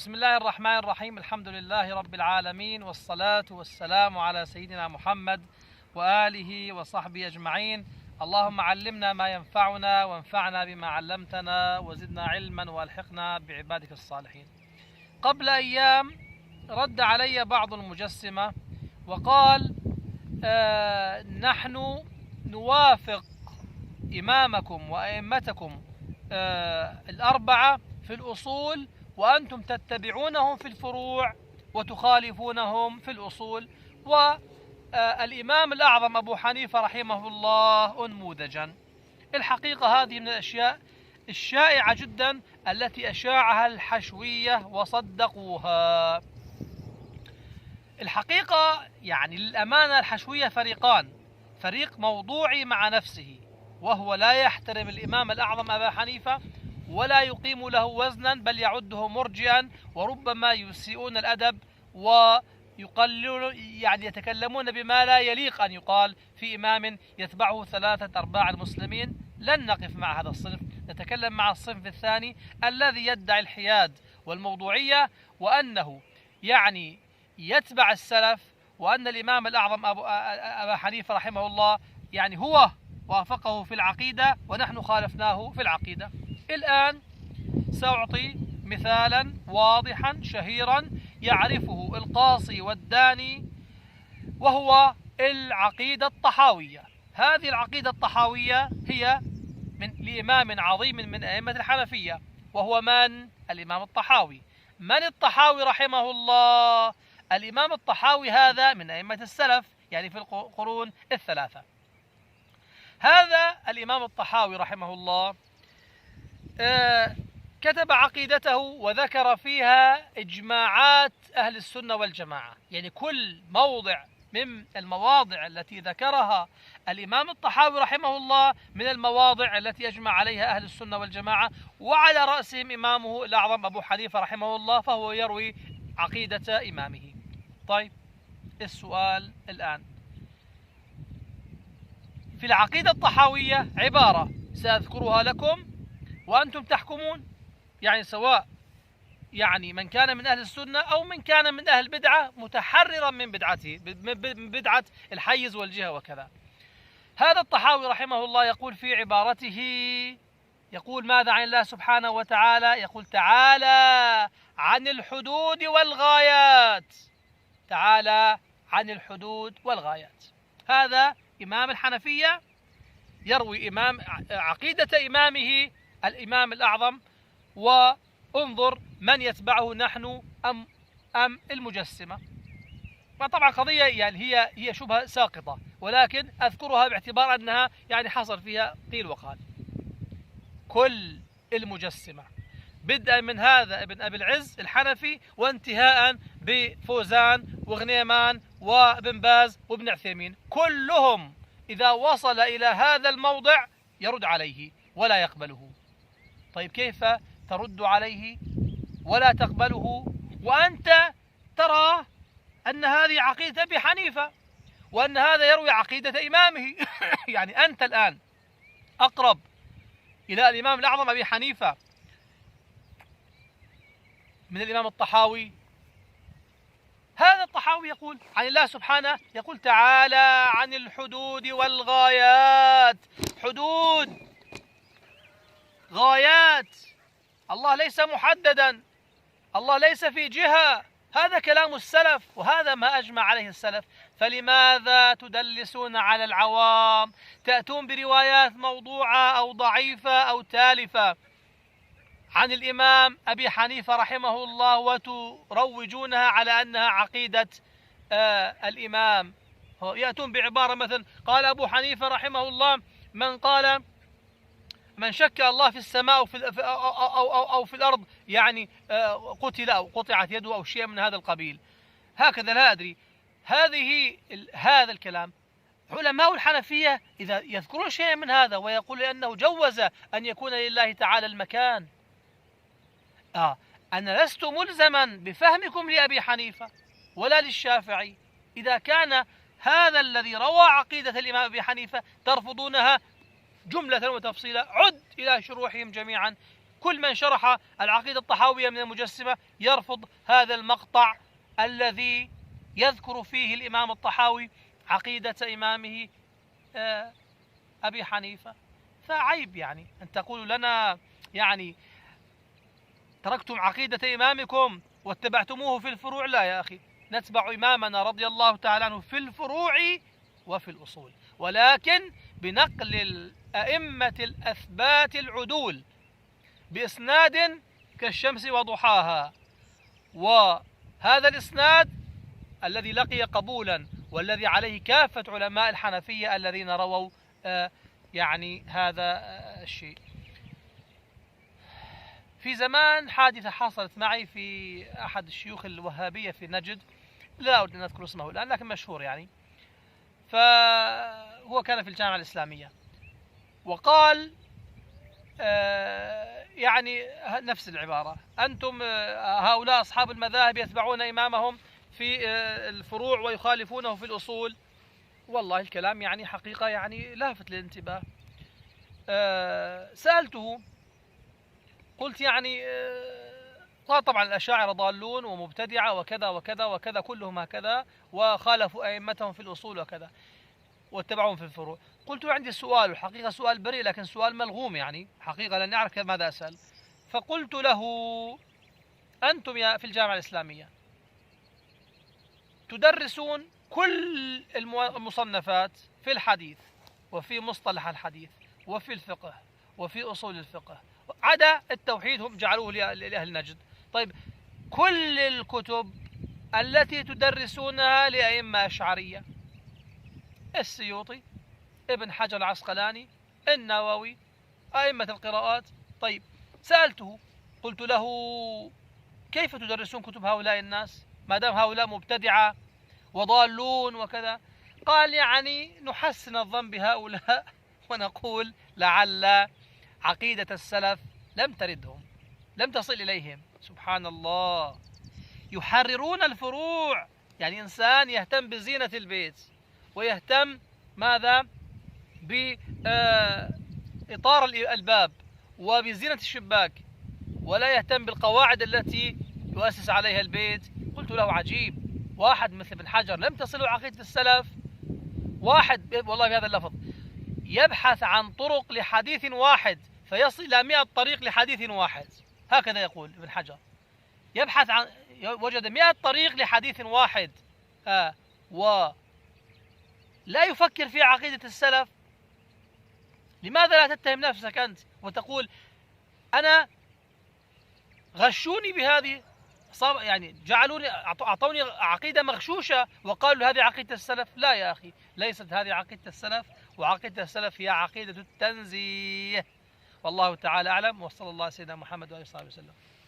بسم الله الرحمن الرحيم. الحمد لله رب العالمين والصلاة والسلام على سيدنا محمد وآله وصحبه أجمعين. اللهم علمنا ما ينفعنا وانفعنا بما علمتنا وزدنا علما وألحقنا بعبادك الصالحين. قبل أيام رد علي بعض المجسمة وقال آه نحن نوافق إمامكم وأئمتكم آه الأربعة في الأصول وأنتم تتبعونهم في الفروع وتخالفونهم في الأصول. والإمام الأعظم أبو حنيفة رحمه الله أنموذجا. الحقيقة هذه من الأشياء الشائعة جدا التي أشاعها الحشوية وصدقوها. الحقيقة يعني للأمانة الحشوية فريقان فريق موضوعي مع نفسه وهو لا يحترم الإمام الأعظم أبا حنيفة ولا يقيم له وزنا بل يعده مرجئا وربما يسيئون الأدب ويقللون يعني يتكلمون بما لا يليق أن يقال في إمام يتبعه ثلاثة أرباع المسلمين. لن نقف مع هذا الصنف نتكلم مع الصنف الثاني الذي يدعي الحياد والموضوعية وأنه يعني يتبع السلف وأن الإمام الأعظم أبو أبا حنيفة رحمه الله يعني هو وافقه في العقيدة ونحن خالفناه في العقيدة. الآن سأعطي مثالا واضحا شهيرا يعرفه القاصي والداني وهو العقيدة الطحاوية هذه العقيدة الطحاوية هي من لإمام عظيم من أئمة الحنفية وهو من؟ الإمام الطحاوي من الطحاوي رحمه الله؟ الإمام الطحاوي هذا من أئمة السلف يعني في القرون الثلاثة هذا الإمام الطحاوي رحمه الله كتب عقيدته وذكر فيها إجماعات أهل السنة والجماعة. يعني كل موضع من المواضع التي ذكرها الإمام الطحاوي رحمه الله من المواضع التي يجمع عليها أهل السنة والجماعة وعلى رأسهم إمامه الأعظم أبو حنيفة رحمه الله فهو يروي عقيدة إمامه. طيب السؤال الآن. في العقيدة الطحاوية عبارة سأذكرها لكم وأنتم تحكمون يعني سواء يعني من كان من أهل السنة أو من كان من أهل البدعة متحررا من بدعته من بدعة الحيز والجهة وكذا. هذا الطحاوي رحمه الله يقول في عبارته يقول ماذا عن الله سبحانه وتعالى؟ يقول تعالى عن الحدود والغايات. تعالى عن الحدود والغايات. هذا إمام الحنفية يروي إمام عقيدة إمامه الإمام الأعظم وانظر من يتبعه نحن أم أم المجسمة. وطبعا قضية يعني هي هي شبهة ساقطة ولكن أذكرها باعتبار أنها يعني حصل فيها قيل وقال. كل المجسمة. بدءا من هذا ابن أبي العز الحنفي وانتهاء بفوزان وغنيمان وابن باز وابن عثيمين. كلهم إذا وصل إلى هذا الموضع يرد عليه ولا يقبله. طيب كيف ترد عليه ولا تقبله؟ وأنت ترى أن هذه عقيدة أبي حنيفة وأن هذا يروي عقيدة إمامه. يعني أنت الآن أقرب إلى الإمام الأعظم أبي حنيفة من الإمام الطحاوي. هذا الطحاوي يقول عن الله سبحانه يقول تعالى عن الحدود والغايات. حدود. غايات. الله ليس محددا. الله ليس في جهة. هذا كلام السلف وهذا ما أجمع عليه السلف. فلماذا تدلسون على العوام؟ تأتون بروايات موضوعة أو ضعيفة أو تالفة؟ عن الإمام أبي حنيفة رحمه الله وتروجونها على أنها عقيدة آه الإمام. يأتون بعبارة مثلا قال أبو حنيفة رحمه الله من قال من شك الله في السماء أو في, أو, أو, أو, أو في الأرض يعني آه قتل أو قطعت يده أو شيء من هذا القبيل. هكذا لا أدري. هذه هذا الكلام. علماء الحنفية إذا يذكرون شيئا من هذا ويقول أنه جوز أن يكون لله تعالى المكان آه أنا لست ملزما بفهمكم لأبي حنيفة ولا للشافعي. إذا كان هذا الذي روى عقيدة الإمام أبي حنيفة ترفضونها جملة وتفصيلا عد إلى شروحهم جميعا. كل من شرح العقيدة الطحاوية من المجسمة يرفض هذا المقطع الذي يذكر فيه الإمام الطحاوي عقيدة إمامه آه، أبي حنيفة. فعيب يعني أن تقولوا لنا يعني تركتم عقيدة إمامكم واتبعتموه في الفروع. لا يا أخي نتبع إمامنا رضي الله تعالى عنه في الفروع وفي الأصول. ولكن بنقل الأئمة الأثبات العدول بإسناد كالشمس وضحاها. وهذا الإسناد الذي لقي قبولا والذي عليه كافة علماء الحنفية الذين رووا آه، يعني هذا آه، الشيء. في زمان حادثة حصلت معي في أحد الشيوخ الوهابية في نجد. لا أريد أن أذكر اسمه الآن لكن مشهور يعني. فهو كان في الجامعة الإسلامية. وقال آه، يعني نفس العبارة أنتم هؤلاء أصحاب المذاهب يتبعون إمامهم في آه، الفروع ويخالفونه في الأصول. والله الكلام يعني حقيقة يعني لافت للانتباه آه، سألته قلت يعني آه، طبعا الأشاعرة ضالون ومبتدعة وكذا وكذا وكذا كلهم هكذا وخالفوا أئمتهم في الأصول وكذا. واتبعوهم في الفروع. قلت عندي سؤال الحقيقة سؤال بريء لكن سؤال ملغوم يعني. حقيقة لن أعرف ماذا أسأل. فقلت له أنتم يا في الجامعة الإسلامية تدرسون كل المصنفات في الحديث وفي مصطلح الحديث وفي الفقه وفي أصول الفقه. عدا التوحيد هم جعلوه لأهل نجد. طيب كل الكتب التي تدرسونها لأئمة أشعرية السيوطي ابن حجر العسقلاني النووي أئمة القراءات. طيب سألته قلت له كيف تدرسون كتب هؤلاء الناس؟ ما دام هؤلاء مبتدعة وضالون وكذا. قال يعني نحسن الظن بهؤلاء ونقول لعل عقيدة السلف لم تردهم لم تصل إليهم. سبحان الله. يحررون الفروع. يعني إنسان يهتم بزينة البيت. ويهتم ماذا بإطار الباب وبزينة الشباك ولا يهتم بالقواعد التي يؤسس عليها البيت. قلت له عجيب. واحد مثل ابن حجر لم تصله عقيدة السلف. واحد والله بهذا اللفظ. يبحث عن طرق لحديث واحد فيصل إلى مئة طريق لحديث واحد. هكذا يقول ابن حجر. يبحث عن وجد مئة طريق لحديث واحد. آه و لا يفكر في عقيدة السلف. لماذا لا تتهم نفسك أنت وتقول أنا غشوني بهذه يعني جعلوني أعطوني عقيدة مغشوشة وقالوا هذه عقيدة السلف. لا يا أخي ليست هذه عقيدة السلف. وعقيدة السلف هي عقيدة التنزيه. والله تعالى أعلم. وصلى الله سيدنا محمد وآله وصحبه وسلم.